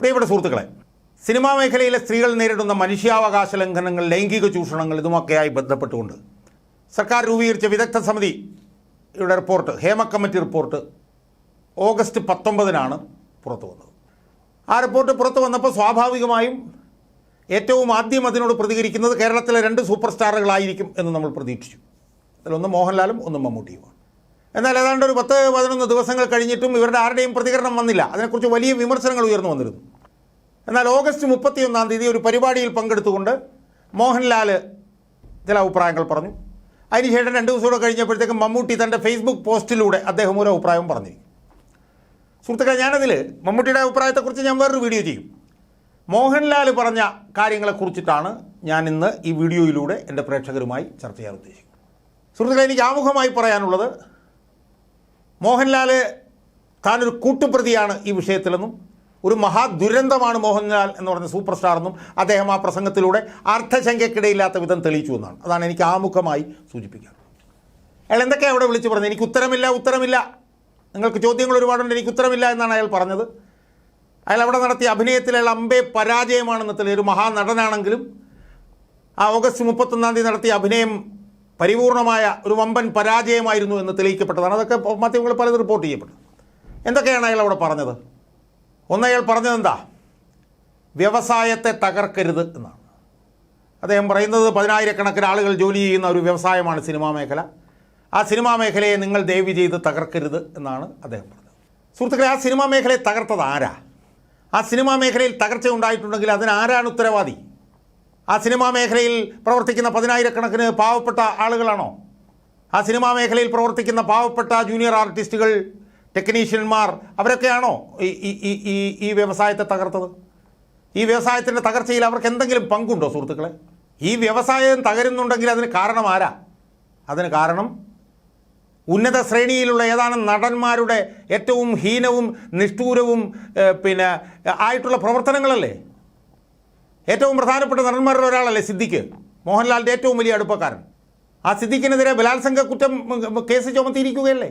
പ്രിയപ്പെട്ട സുഹൃത്തുക്കളെ സിനിമാ മേഖലയിലെ സ്ത്രീകൾ നേരിടുന്ന മനുഷ്യാവകാശ ലംഘനങ്ങൾ ലൈംഗിക ചൂഷണങ്ങൾ ഇതുമൊക്കെയായി ബന്ധപ്പെട്ടുകൊണ്ട് സർക്കാർ രൂപീകരിച്ച വിദഗ്ധ സമിതിയുടെ report Hema committee report August പത്തൊമ്പതിനാണ് പുറത്തു വന്നത്. ആ റിപ്പോർട്ട് പുറത്തു വന്നപ്പോൾ സ്വാഭാവികമായും ഏറ്റവും ആദ്യം അതിനോട് പ്രതികരിക്കുന്നത് കേരളത്തിലെ രണ്ട് സൂപ്പർ സ്റ്റാറുകളായിരിക്കും എന്ന് നമ്മൾ പ്രതീക്ഷിച്ചു. അതിലൊന്ന് മോഹൻലാലും ഒന്ന് മമ്മൂട്ടിയുമാണ്. എന്നാൽ ഏതാണ്ട് ഒരു പത്ത് പതിനൊന്ന് ദിവസങ്ങൾ കഴിഞ്ഞിട്ടും ഇവരുടെ ആരുടെയും പ്രതികരണം വന്നില്ല. അതിനെക്കുറിച്ച് വലിയ വിമർശനങ്ങൾ ഉയർന്നു വന്നിരുന്നു. എന്നാൽ ഓഗസ്റ്റ് മുപ്പത്തിയൊന്നാം തീയതി ഒരു പരിപാടിയിൽ പങ്കെടുത്തുകൊണ്ട് മോഹൻലാൽ ചില അഭിപ്രായങ്ങൾ പറഞ്ഞു. അതിനുശേഷം രണ്ട് ദിവസം കൂടെ കഴിഞ്ഞപ്പോഴത്തേക്കും മമ്മൂട്ടി തന്റെ ഫേസ്ബുക്ക് പോസ്റ്റിലൂടെ അദ്ദേഹം ഒരു അഭിപ്രായം പറഞ്ഞിരിക്കും സുഹൃത്തുക്കളെ ഞാനതിൽ മമ്മൂട്ടിയുടെ അഭിപ്രായത്തെക്കുറിച്ച് ഞാൻ വേറൊരു വീഡിയോ ചെയ്യും. മോഹൻലാൽ പറഞ്ഞ കാര്യങ്ങളെക്കുറിച്ചിട്ടാണ് ഞാൻ ഇന്ന് ഈ വീഡിയോയിലൂടെ എന്റെ പ്രേക്ഷകരുമായി ചർച്ച ചെയ്യാൻ ഉദ്ദേശിക്കുന്നത്. സുഹൃത്തുക്കളെ എനിക്ക് ആമുഖമായി പറയാനുള്ളത് മോഹൻലാൽ താനൊരു കൂട്ടുപ്രതിയാണ് ഈ വിഷയത്തിലെന്നും ഒരു മഹാദുരന്തമാണ് മോഹൻലാൽ എന്ന് പറഞ്ഞ സൂപ്പർ സ്റ്റാർ എന്നും അദ്ദേഹം ആ പ്രസംഗത്തിലൂടെ അർത്ഥശങ്കയ്ക്കിടയില്ലാത്ത വിധം തെളിയിച്ചു എന്നാണ്. അതാണ് എനിക്ക് ആമുഖമായി സൂചിപ്പിക്കാൻ. അയാൾ എന്തൊക്കെയാണ് അവിടെ വിളിച്ചു പറഞ്ഞത് എനിക്ക് ഉത്തരമില്ല ഉത്തരമില്ല. നിങ്ങൾക്ക് ചോദ്യങ്ങൾ ഒരുപാടുണ്ട് എനിക്ക് ഉത്തരമില്ല എന്നാണ് അയാൾ പറഞ്ഞത്. അയാൾ അവിടെ നടത്തിയ അഭിനയത്തിൽ അയാൾ അമ്പേ പരാജയമാണെന്ന് തെളിയ ഒരു മഹാനടനാണെങ്കിലും ആ ഓഗസ്റ്റ് മുപ്പത്തൊന്നാം തീയതി നടത്തിയ അഭിനയം പരിപൂർണമായ ഒരു വമ്പൻ പരാജയമായിരുന്നു എന്ന് തെളിയിക്കപ്പെട്ടതാണ്. അതൊക്കെ മാധ്യമങ്ങൾ പലത് റിപ്പോർട്ട് ചെയ്യപ്പെട്ടു. എന്തൊക്കെയാണ് അയാൾ അവിടെ പറഞ്ഞത്? ഒന്ന് അയാൾ പറഞ്ഞത് എന്താ? വ്യവസായത്തെ തകർക്കരുത് എന്നാണ്. അദ്ദേഹം പറയുന്നത് പതിനായിരക്കണക്കിന് ആളുകൾ ജോലി ചെയ്യുന്ന ഒരു വ്യവസായമാണ് സിനിമാ മേഖല. ആ സിനിമാ മേഖലയെ നിങ്ങൾ ദയവ് ചെയ്ത് തകർക്കരുത് എന്നാണ് അദ്ദേഹം പറഞ്ഞത്. സുഹൃത്തുക്കളെ ആ സിനിമാ മേഖലയെ തകർത്തത് ആരാ? ആ സിനിമാ മേഖലയിൽ തകർച്ച ഉണ്ടായിട്ടുണ്ടെങ്കിൽ അതിന് ആരാണ് ഉത്തരവാദി? ആ സിനിമാ മേഖലയിൽ പ്രവർത്തിക്കുന്ന പതിനായിരക്കണക്കിന് പാവപ്പെട്ട ആളുകളാണോ? ആ സിനിമാ മേഖലയിൽ പ്രവർത്തിക്കുന്ന പാവപ്പെട്ട ജൂനിയർ ആർട്ടിസ്റ്റുകൾ ടെക്നീഷ്യന്മാർ അവരൊക്കെയാണോ ഈ ഈ ഈ ഈ വ്യവസായത്തെ തകർത്തത്? ഈ വ്യവസായത്തിന്റെ തകർച്ചയിൽ അവർക്ക് എന്തെങ്കിലും പങ്കുണ്ടോ സുഹൃത്തുക്കളെ? ഈ വ്യവസായം തകരുന്നുണ്ടെങ്കിൽ അതിന് കാരണം ആരാ? അതിന് കാരണം ഉന്നത ശ്രേണിയിലുള്ള ഏതാണ് നടന്മാരുടെ ഏറ്റവും ഹീനവും നിഷ്ഠൂരവും പിന്നെ ആയിട്ടുള്ള പ്രവർത്തനങ്ങളല്ലേ? ഏറ്റവും പ്രധാനപ്പെട്ട നടന്മാരുടെ ഒരാളല്ലേ സിദ്ദിഖ്? മോഹൻലാലിന്റെ ഏറ്റവും വലിയ അടുപ്പക്കാരൻ. ആ സിദ്ദിഖിനെതിരെ ബലാത്സംഗ കുറ്റം കേസ് ചുമത്തിയിരിക്കുകയല്ലേ?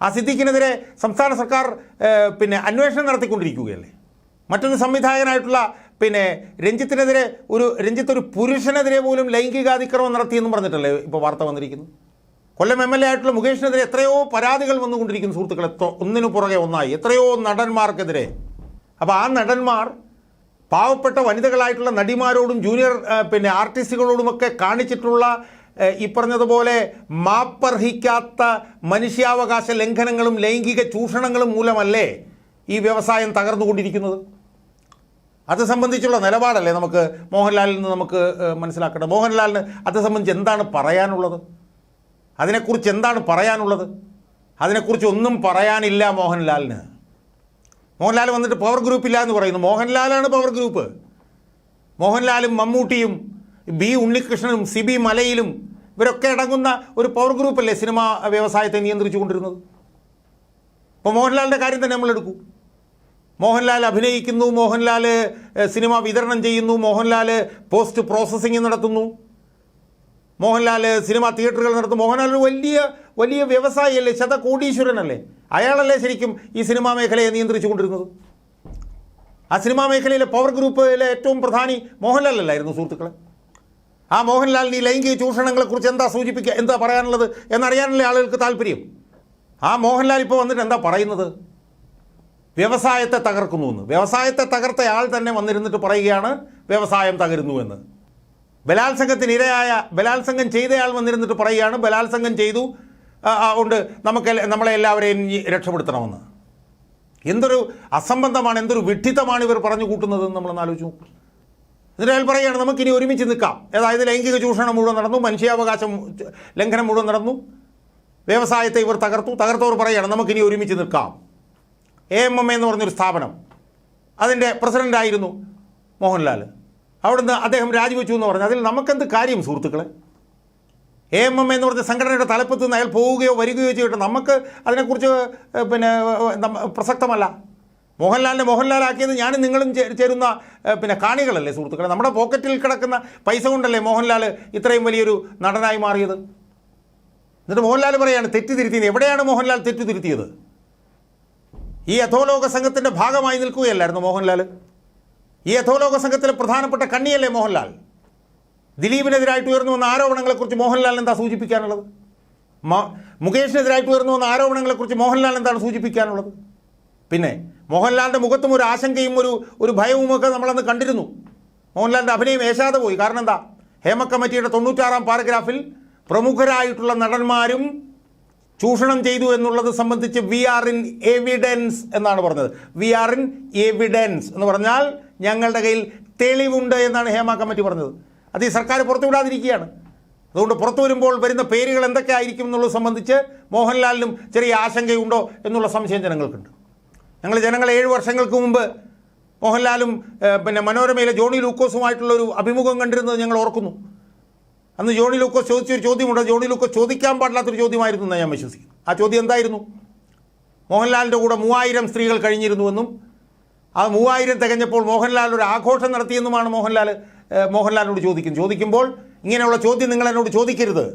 ആ സിദ്ദിഖിനെതിരെ സംസ്ഥാന സർക്കാർ പിന്നെ അന്വേഷണം നടത്തിക്കൊണ്ടിരിക്കുകയല്ലേ? മറ്റൊന്ന് സംവിധായകനായിട്ടുള്ള പിന്നെ രഞ്ജിത്തിനെതിരെ ഒരു രഞ്ജിത്ത് ഒരു പുരുഷനെതിരെ പോലും ലൈംഗികാതിക്രമം നടത്തിയെന്നും പറഞ്ഞിട്ടല്ലേ ഇപ്പോൾ വാർത്ത വന്നിരിക്കുന്നു കൊല്ലം എം എൽ എ ആയിട്ടുള്ള മുകേഷിനെതിരെ എത്രയോ പരാതികൾ വന്നുകൊണ്ടിരിക്കുന്നു സുഹൃത്തുക്കളെ ഒന്നിനു പുറകെ ഒന്നായി. എത്രയോ നടന്മാർക്കെതിരെ. അപ്പോൾ ആ നടന്മാർ പാവപ്പെട്ട വനിതകളായിട്ടുള്ള നടിമാരോടും ജൂനിയർ പിന്നെ ആർട്ടിസ്റ്റുകളോടുമൊക്കെ കാണിച്ചിട്ടുള്ള ഈ പറഞ്ഞതുപോലെ മാപ്പർഹിക്കാത്ത മനുഷ്യാവകാശ ലംഘനങ്ങളും ലൈംഗിക ചൂഷണങ്ങളും മൂലമല്ലേ ഈ വ്യവസായം തകർന്നുകൊണ്ടിരിക്കുന്നത്? അത് സംബന്ധിച്ചുള്ള നിലപാടല്ലേ നമുക്ക് മോഹൻലാലിൽ നിന്ന് നമുക്ക് മനസ്സിലാക്കേണ്ടത്? മോഹൻലാലിന് അത് സംബന്ധിച്ച് എന്താണ് പറയാനുള്ളത്? അതിനെക്കുറിച്ച് എന്താണ് പറയാനുള്ളത്? അതിനെക്കുറിച്ച് ഒന്നും പറയാനില്ല മോഹൻലാലിന്. മോഹൻലാൽ വന്നിട്ട് പവർ ഗ്രൂപ്പ് ഇല്ല എന്ന് പറയുന്നു. മോഹൻലാലാണ് പവർ ഗ്രൂപ്പ് മോഹൻലാലും മമ്മൂട്ടിയും ബി ഉണ്ണികൃഷ്ണനും സി ബി മലയിലും ഇവരൊക്കെ അടങ്ങുന്ന ഒരു പവർ ഗ്രൂപ്പല്ലേ സിനിമാ വ്യവസായത്തെ നിയന്ത്രിച്ചു കൊണ്ടിരുന്നത് ഇപ്പോൾ മോഹൻലാലിന്റെ കാര്യം തന്നെ നമ്മൾ എടുക്കൂ. മോഹൻലാൽ അഭിനയിക്കുന്നു മോഹൻലാൽ സിനിമ വിതരണം ചെയ്യുന്നു മോഹൻലാൽ പോസ്റ്റ് പ്രോസസ്സിംഗ് നടത്തുന്നു. മോഹൻലാൽ സിനിമ തിയേറ്ററുകൾ നടത്തും മോഹൻലാൽ വലിയ വലിയ വ്യവസായിയല്ലേ ശതകോടീശ്വരനല്ലേ? അയാളല്ലേ ശരിക്കും ഈ സിനിമാ മേഖലയെ നിയന്ത്രിച്ചു കൊണ്ടിരുന്നത് ആ സിനിമാ മേഖലയിലെ പവർ ഗ്രൂപ്പിലെ ഏറ്റവും പ്രധാനി മോഹൻലാലല്ലായിരുന്നു സുഹൃത്തുക്കളെ. ആ മോഹൻലാലിന് ഈ ലൈംഗിക ചൂഷണങ്ങളെക്കുറിച്ച് എന്താ സൂചിപ്പിക്കുക എന്താ പറയാനുള്ളത്? എന്നറിയാനല്ലേ ആളുകൾക്ക് താല്പര്യം? ആ മോഹൻലാൽ ഇപ്പോൾ വന്നിട്ട് എന്താ പറയുന്നത്? വ്യവസായത്തെ തകർക്കുന്നു എന്ന്. വ്യവസായത്തെ തകർത്ത ആൾ തന്നെ വന്നിരുന്നിട്ട് പറയുകയാണ് വ്യവസായം തകരുന്നു എന്ന്. ബലാത്സംഗത്തിന് ഇരയായ ബലാത്സംഗം ചെയ്തയാൾ വന്നിരുന്നിട്ട് പറയുകയാണ് ബലാത്സംഗം ചെയ്തു. ഉണ്ട്. നമുക്ക് നമ്മളെ എല്ലാവരെയും രക്ഷപ്പെടുത്തണമെന്ന്. എന്തൊരു അസംബന്ധമാണ് എന്തൊരു വിഡ്ഢിത്തമാണ് ഇവർ പറഞ്ഞു കൂട്ടുന്നതെന്ന് നമ്മളൊന്ന് ആലോചിച്ച് എന്നിട്ട് അയാൾ പറയുകയാണ് നമുക്കിനി ഒരുമിച്ച് നിൽക്കാം. അതായത് ലൈംഗിക ചൂഷണം മുഴുവൻ നടന്നു മനുഷ്യാവകാശം ലംഘനം മുഴുവൻ നടന്നു. വ്യവസായത്തെ ഇവർ തകർത്തു. തകർത്തവർ പറയുകയാണ് നമുക്കിനി ഒരുമിച്ച് നിൽക്കാം. എ എം എം എന്ന് പറഞ്ഞൊരു സ്ഥാപനം. അതിന്റെ പ്രസിഡന്റായിരുന്നു മോഹൻലാൽ. അവിടുന്ന് അദ്ദേഹം രാജിവെച്ചു എന്ന് പറഞ്ഞു. അതിൽ നമുക്കെന്ത് കാര്യം സുഹൃത്തുക്കളെ? എ എം എം എന്ന് പറഞ്ഞ സംഘടനയുടെ തലപ്പത്ത് നിന്ന് അയാൾ പോവുകയോ വരികയോ ചെയ്തിട്ട് നമുക്ക് അതിനെക്കുറിച്ച് പിന്നെ പ്രസക്തമല്ല. മോഹൻലാലിനെ മോഹൻലാലാക്കിയത് ഞാനും നിങ്ങളും ചേരുന്ന പിന്നെ കാണികളല്ലേ സുഹൃത്തുക്കളെ? നമ്മുടെ പോക്കറ്റിൽ കിടക്കുന്ന പൈസ കൊണ്ടല്ലേ മോഹൻലാൽ ഇത്രയും വലിയൊരു നടനായി മാറിയത്? എന്നിട്ട് മോഹൻലാൽ പറയാണ് തെറ്റ് തിരുത്തിയത് എവിടെയാണ് മോഹൻലാൽ തെറ്റ് തിരുത്തിയത് ഈ അധോലോക സംഘത്തിന്റെ ഭാഗമായി നിൽക്കുകയല്ലായിരുന്നു മോഹൻലാൽ ഈ അധോലോക സംഘത്തിലെ പ്രധാനപ്പെട്ട കണ്ണിയല്ലേ മോഹൻലാൽ? ദിലീപിനെതിരായിട്ട് ഉയർന്നു വന്ന ആരോപണങ്ങളെക്കുറിച്ച് മോഹൻലാൽ എന്താ സൂചിപ്പിക്കാനുള്ളത്? മുകേഷിനെതിരായിട്ട് ഉയർന്നു വന്ന ആരോപണങ്ങളെക്കുറിച്ച് മോഹൻലാൽ എന്താണ് സൂചിപ്പിക്കാനുള്ളത്? പിന്നെ മോഹൻലാലിന്റെ മുഖത്തും ഒരു ആശങ്കയും ഒരു ഒരു ഭയവും ഒക്കെ നമ്മളന്ന് കണ്ടിരുന്നു. മോഹൻലാലിന്റെ അഭിനയം ഏശാതെ പോയി. കാരണം എന്താ? ഹേമ കമ്മിറ്റിയുടെ തൊണ്ണൂറ്റാറാം പാരഗ്രാഫിൽ പ്രമുഖരായിട്ടുള്ള നടന്മാരും ചൂഷണം ചെയ്തു എന്നുള്ളത് സംബന്ധിച്ച് വി ആർ ഇൻ എവിഡൻസ് എന്നാണ് പറഞ്ഞത്. വി ആർ ഇൻ എവിഡൻസ് എന്ന് പറഞ്ഞാൽ ഞങ്ങളുടെ കയ്യിൽ തെളിവുണ്ട് എന്നാണ് ഹേമ കമ്മിറ്റി പറഞ്ഞത്. അത് ഈ സർക്കാർ പുറത്തുവിടാതിരിക്കുകയാണ് അതുകൊണ്ട് പുറത്തു വരുമ്പോൾ വരുന്ന പേരുകൾ എന്തൊക്കെ ആയിരിക്കും എന്നുള്ളത് സംബന്ധിച്ച് മോഹൻലാലിനും ചെറിയ ആശങ്കയുണ്ടോ എന്നുള്ള സംശയം ജനങ്ങൾക്കുണ്ട്. ഞങ്ങൾ ജനങ്ങൾ ഏഴ് വർഷങ്ങൾക്ക് മുമ്പ് മോഹൻലാലും പിന്നെ മനോരമയിലെ ജോണി ലൂക്കോസുമായിട്ടുള്ള ഒരു അഭിമുഖം കണ്ടിരുന്നത് ഞങ്ങൾ ഓർക്കുന്നു. അന്ന് ജോണി ലൂക്കോസ് ചോദിച്ചൊരു ചോദ്യമുണ്ട്. ജോണി ലൂക്കോസ് ചോദിക്കാൻ പാടില്ലാത്തൊരു ചോദ്യമായിരുന്നു എന്നാണ് ഞാൻ വിശ്വസിക്കുന്നു. ആ ചോദ്യം എന്തായിരുന്നു? മോഹൻലാലിന്റെ കൂടെ മൂവായിരം സ്ത്രീകൾ കഴിഞ്ഞിരുന്നുവെന്നും ആ മൂവായിരം തികഞ്ഞപ്പോൾ മോഹൻലാൽ ഒരു ആഘോഷം നടത്തിയെന്നുമാണ് മോഹൻലാൽ മോഹൻലാലിനോട് ചോദിക്കുന്നത്. ചോദിക്കുമ്പോൾ ഇങ്ങനെയുള്ള ചോദ്യം നിങ്ങൾ എന്നോട് ചോദിക്കരുത്.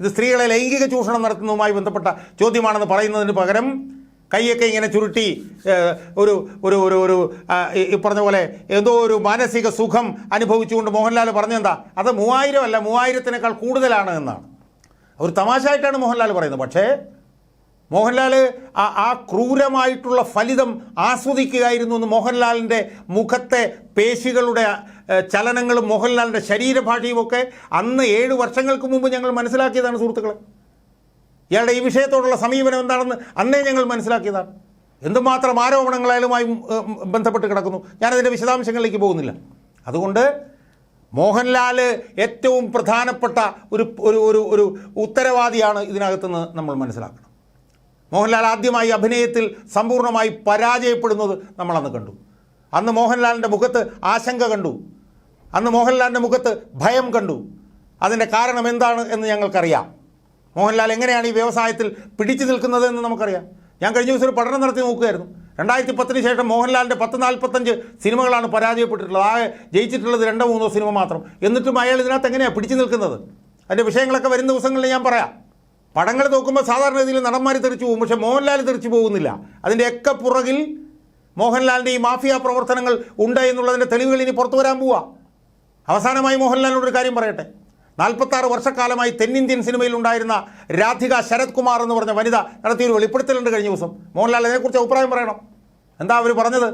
ഇത് സ്ത്രീകളെ ലൈംഗിക ചൂഷണം നടത്തുന്നതുമായി ബന്ധപ്പെട്ട ചോദ്യമാണെന്ന് പറയുന്നതിന് പകരം കൈയൊക്കെ ഇങ്ങനെ ചുരുട്ടി ഒരു ഒരു ഒരു ഒരു പറഞ്ഞ പോലെ എന്തോ ഒരു മാനസിക സുഖം അനുഭവിച്ചുകൊണ്ട് മോഹൻലാൽ പറഞ്ഞെന്താ? അത് മൂവായിരം അല്ല മൂവായിരത്തിനേക്കാൾ കൂടുതലാണ് എന്നാണ്. ഒരു തമാശയായിട്ടാണ് മോഹൻലാൽ പറയുന്നത്. പക്ഷേ മോഹൻലാൽ ആ ആ ക്രൂരമായിട്ടുള്ള ഫലിതം ആസ്വദിക്കുകയായിരുന്നു എന്ന് മോഹൻലാലിന്റെ മുഖത്തെ പേശികളുടെ ചലനങ്ങളും മോഹൻലാലിന്റെ ശരീരഭാഷയും ഒക്കെ അന്ന് ഏഴ് വർഷങ്ങൾക്ക് മുമ്പ് ഞങ്ങൾ മനസ്സിലാക്കിയതാണ് സുഹൃത്തുക്കളെ. ഇയാളുടെ ഈ വിഷയത്തോടുള്ള സമീപനം എന്താണെന്ന് അന്നേ ഞങ്ങൾ മനസ്സിലാക്കിയതാണ്. എന്തുമാത്രം ആരോപണങ്ങളായാലുമായി ബന്ധപ്പെട്ട് കിടക്കുന്നു. ഞാനതിന്റെ വിശദാംശങ്ങളിലേക്ക് പോകുന്നില്ല. അതുകൊണ്ട് മോഹൻലാൽ ഏറ്റവും പ്രധാനപ്പെട്ട ഒരു ഒരു ഒരു ഒരു ഉത്തരവാദിയാണ് ഇതിനകത്തുനിന്ന് നമ്മൾ മനസ്സിലാക്കണം. മോഹൻലാൽ ആദ്യമായി അഭിനയത്തിൽ സമ്പൂർണമായി പരാജയപ്പെടുന്നത് നമ്മളന്ന് കണ്ടു. അന്ന് മോഹൻലാലിന്റെ മുഖത്ത് ആശങ്ക കണ്ടു. അന്ന് മോഹൻലാലിന്റെ മുഖത്ത് ഭയം കണ്ടു. അതിന്റെ കാരണം എന്താണ് എന്ന് ഞങ്ങൾക്കറിയാം. മോഹൻലാൽ എങ്ങനെയാണ് ഈ വ്യവസായത്തിൽ പിടിച്ചു നിൽക്കുന്നത് എന്ന് നമുക്കറിയാം. ഞാൻ കഴിഞ്ഞ ദിവസം ഒരു പഠനം നടത്തി നോക്കുകയായിരുന്നു. രണ്ടായിരത്തി പത്തിന് ശേഷം മോഹൻലാലിന്റെ പത്ത് നാൽപ്പത്തഞ്ച് സിനിമകളാണ് പരാജയപ്പെട്ടിട്ടുള്ളത്. ആകെ ജയിച്ചിട്ടുള്ളത് രണ്ടോ മൂന്നോ സിനിമ മാത്രം. എന്നിട്ടും അയാൾ ഇതിനകത്ത് എങ്ങനെയാണ് പിടിച്ചു നിൽക്കുന്നത്? അതിന്റെ വിഷയങ്ങളൊക്കെ വരുന്ന ദിവസങ്ങളിൽ ഞാൻ പറയാം. പടങ്ങൾ നോക്കുമ്പോൾ സാധാരണ രീതിയിൽ നടന്മാർ തെറിച്ചു പോകും. പക്ഷേ മോഹൻലാൽ തെറിച്ചു പോകുന്നില്ല. അതിന്റെയൊക്കെ പുറകിൽ മോഹൻലാലിന്റെ ഈ മാഫിയ പ്രവർത്തനങ്ങൾ ഉണ്ട് എന്നുള്ളതിന്റെ തെളിവുകൾ ഇനി പുറത്തു വരാൻ പോവുക അവസാനമായി മോഹൻലാലിനോട് ഒരു കാര്യം പറയട്ടെ. നാൽപ്പത്താറ് വർഷക്കാലമായി തെന്നിന്ത്യൻ സിനിമയിൽ ഉണ്ടായിരുന്ന രാധിക ശരത് കുമാർ എന്ന് പറഞ്ഞ വനിത നടത്തിയൊരു വെളിപ്പെടുത്തലുണ്ട് കഴിഞ്ഞ ദിവസം. മോഹൻലാൽ അതിനെക്കുറിച്ച് അഭിപ്രായം പറയണം. എന്താ അവർ പറഞ്ഞത്?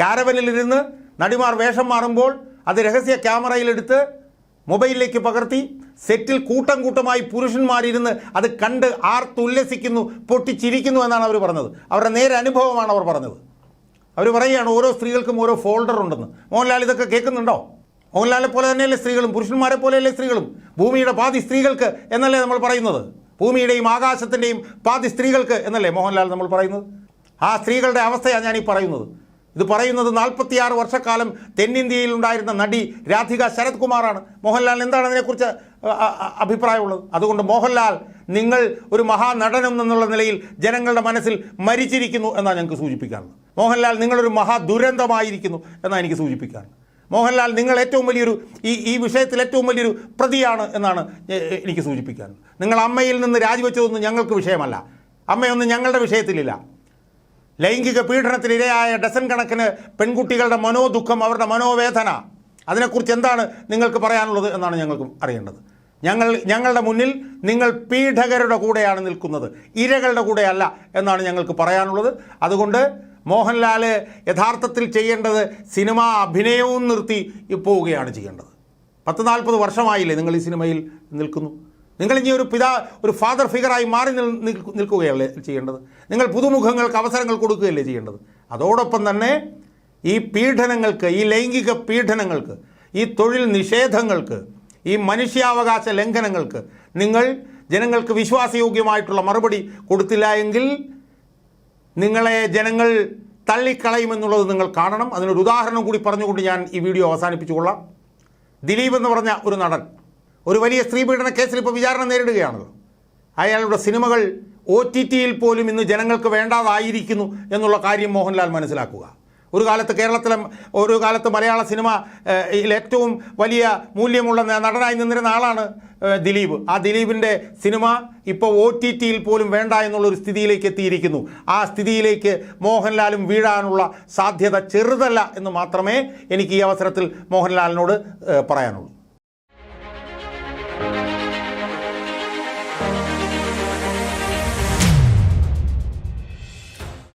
കാരവനിലിരുന്ന് നടിമാർ വേഷം മാറുമ്പോൾ അത് രഹസ്യ ക്യാമറയിലെടുത്ത് മൊബൈലിലേക്ക് പകർത്തി സെറ്റിൽ കൂട്ടം കൂട്ടമായി പുരുഷന്മാരിരുന്ന് അത് കണ്ട് ആർത്തുല്ലസിക്കുന്നു പൊട്ടിച്ചിരിക്കുന്നു എന്നാണ് അവർ പറഞ്ഞത്. അവരുടെ നേരെ അനുഭവമാണ് അവർ പറഞ്ഞത്. അവർ പറയുകയാണ് ഓരോ സ്ത്രീകൾക്കും ഓരോ ഫോൾഡർ ഉണ്ടെന്ന്. മോഹൻലാൽ ഇതൊക്കെ കേൾക്കുന്നുണ്ടോ? മോഹൻലാലെ പോലെ തന്നെയല്ലേ സ്ത്രീകളും? പുരുഷന്മാരെ പോലെയല്ലേ സ്ത്രീകളും? ഭൂമിയുടെ പാതി സ്ത്രീകൾക്ക് എന്നല്ലേ നമ്മൾ പറയുന്നത്? ഭൂമിയുടെയും ആകാശത്തിന്റെയും പാതി സ്ത്രീകൾക്ക് എന്നല്ലേ മോഹൻലാൽ നമ്മൾ പറയുന്നത്? ആ സ്ത്രീകളുടെ അവസ്ഥയാണ് ഞാനീ പറയുന്നത്. ഇത് പറയുന്നത് നാൽപ്പത്തിയാറ് വർഷക്കാലം തെന്നിന്ത്യയിൽ ഉണ്ടായിരുന്ന നടി രാധിക ശരത് കുമാറാണ് മോഹൻലാൽ എന്താണ് അതിനെക്കുറിച്ച് അഭിപ്രായമുള്ളത്? അതുകൊണ്ട് മോഹൻലാൽ നിങ്ങൾ ഒരു മഹാനടനം എന്നുള്ള നിലയിൽ ജനങ്ങളുടെ മനസ്സിൽ മരിച്ചിരിക്കുന്നു എന്നാണ് ഞങ്ങൾക്ക് സൂചിപ്പിക്കാറുള്ളത് മോഹൻലാൽ നിങ്ങളൊരു മഹാദുരന്തമായിരിക്കുന്നു എന്നാണ് എനിക്ക് സൂചിപ്പിക്കാനുള്ളത്. മോഹൻലാൽ നിങ്ങൾ ഏറ്റവും വലിയൊരു ഈ ഈ വിഷയത്തിൽ ഏറ്റവും വലിയൊരു പ്രതിയാണ് എന്നാണ് എനിക്ക് സൂചിപ്പിക്കാൻ. നിങ്ങൾ അമ്മയിൽ നിന്ന് രാജിവെച്ചതൊന്നും ഞങ്ങൾക്ക് വിഷയമല്ല. അമ്മയൊന്നും ഞങ്ങളുടെ വിഷയത്തിലില്ല. ലൈംഗിക പീഡനത്തിനിരയായ ഡസൻ കണക്കിന് പെൺകുട്ടികളുടെ മനോദുഃഖം അവരുടെ മനോവേദന അതിനെക്കുറിച്ച് എന്താണ് നിങ്ങൾക്ക് പറയാനുള്ളത് എന്നാണ് ഞങ്ങൾക്ക് അറിയേണ്ടത്. ഞങ്ങൾ ഞങ്ങളുടെ മുന്നിൽ നിങ്ങൾ പീഡകരുടെ കൂടെയാണ് നിൽക്കുന്നത് ഇരകളുടെ കൂടെയല്ല എന്നാണ് ഞങ്ങൾക്ക് പറയാനുള്ളത്. അതുകൊണ്ട് മോഹൻലാൽ യഥാർത്ഥത്തിൽ ചെയ്യേണ്ടത് സിനിമാ അഭിനയവും നിർത്തി പോവുകയാണ് ചെയ്യേണ്ടത്. പത്ത് നാൽപ്പത് വർഷമായില്ലേ നിങ്ങൾ ഈ സിനിമയിൽ നിൽക്കുന്നു. നിങ്ങൾ ഇനി ഒരു പിതാ ഒരു ഫാദർ ഫിഗറായി മാറി നിൽ- നിൽക്കുകയല്ലേ ചെയ്യേണ്ടത്. നിങ്ങൾ പുതുമുഖങ്ങൾക്ക് അവസരങ്ങൾ കൊടുക്കുകയല്ലേ ചെയ്യേണ്ടത്. അതോടൊപ്പം തന്നെ ഈ പീഡനങ്ങൾക്ക് ഈ ലൈംഗിക പീഡനങ്ങൾക്ക് ഈ തൊഴിൽ നിഷേധങ്ങൾക്ക് ഈ മനുഷ്യാവകാശ ലംഘനങ്ങൾക്ക് നിങ്ങൾ ജനങ്ങൾക്ക് വിശ്വാസയോഗ്യമായിട്ടുള്ള മറുപടി കൊടുത്തില്ല എങ്കിൽ നിങ്ങളെ ജനങ്ങൾ തള്ളിക്കളയുമെന്നുള്ളത് നിങ്ങൾ കാണണം. അതിനൊരു ഉദാഹരണം കൂടി പറഞ്ഞുകൊണ്ട് ഞാൻ ഈ വീഡിയോ അവസാനിപ്പിച്ചുകൊള്ളാം ദിലീപ് എന്ന് പറഞ്ഞ ഒരു നടൻ ഒരു വലിയ സ്ത്രീപീഡന കേസിൽ ഇപ്പോൾ വിചാരണ നേരിടുകയാണല്ലോ. അയാളുടെ സിനിമകൾ ഒ ടി ടിയിൽ പോലും ഇന്ന് ജനങ്ങൾക്ക് വേണ്ടാതായിരിക്കുന്നു എന്നുള്ള കാര്യം മോഹൻലാൽ മനസ്സിലാക്കുക. ഒരു കാലത്ത് കേരളത്തിലെ ഒരു കാലത്ത് മലയാള സിനിമ ഏറ്റവും വലിയ മൂല്യമുള്ള നടനായി നിന്നിരുന്ന ആളാണ് ദിലീപ്. ആ ദിലീപിന്റെ സിനിമ ഇപ്പോൾ ഒ ടി ടിയിൽ പോലും വേണ്ട എന്നുള്ളൊരു സ്ഥിതിയിലേക്ക് എത്തിയിരിക്കുന്നു. ആ സ്ഥിതിയിലേക്ക് മോഹൻലാലും വീഴാനുള്ള സാധ്യത ചെറുതല്ല എന്ന് മാത്രമേ എനിക്ക് ഈ അവസരത്തിൽ മോഹൻലാലിനോട് പറയാനുള്ളൂ.